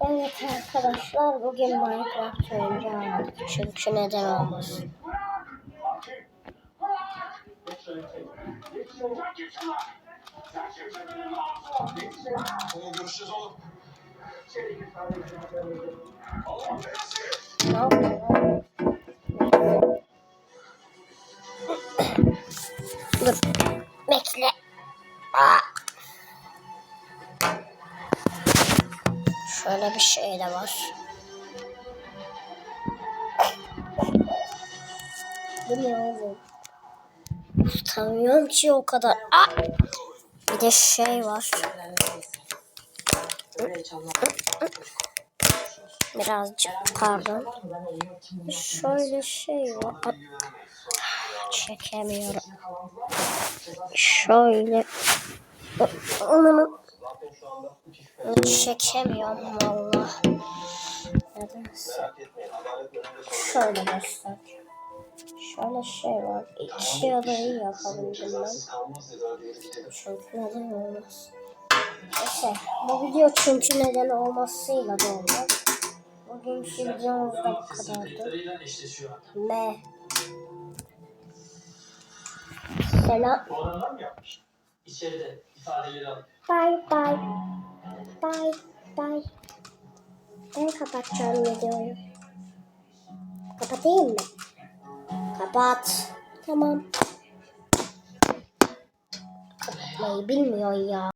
Evet arkadaşlar bugün Minecraft oynayacağız. Çünkü neden oğlum. Ne yapıyor? Dur. Bekle. Aa. Şöyle bir şey de var. Bu ne oğlum? Tutamıyorum ki o kadar. Aa. Bir de şey var. Birazcık pardon. Şöyle şey var. Çekemiyorum. Şöyle. Onu çekemiyorum valla. Nedense. Şöyle göstereceğim. Şöyle şey var. İki adayı yapabildim ben. Çünkü neden olmaz. Neyse bu video çünkü neden olmasıyla da olmaz. Bugünkü videomuz da bu kadardı. Me. Selam. İçeride ifadeleri al. Bye bye. Bye bye. Ben kapatacağım videoyu. Kapatayım mı? Kapat. Tamam. Kapatmayı bilmiyor ya.